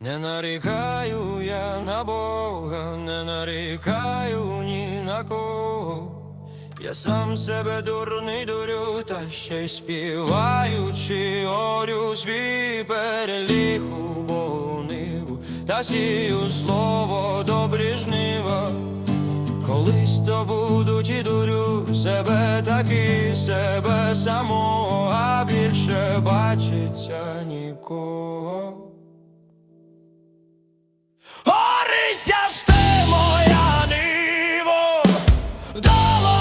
Не нарікаю я на Бога, не нарікаю ні на кого. Я сам себе дурний дурю, та ще й співаючи орю свій переліг у та сію слово добрі жнива. Колись то будуть і дурю себе таки, себе самого, а більше бачиться нікого. Долом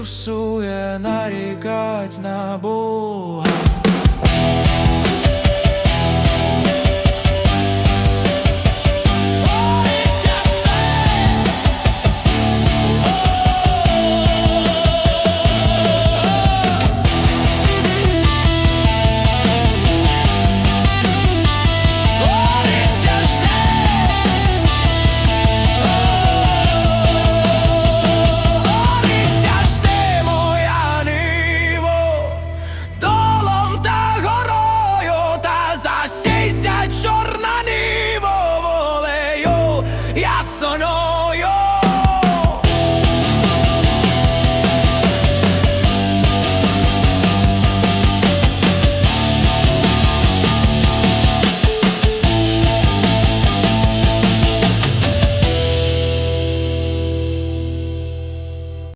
псує нарікать на Бога.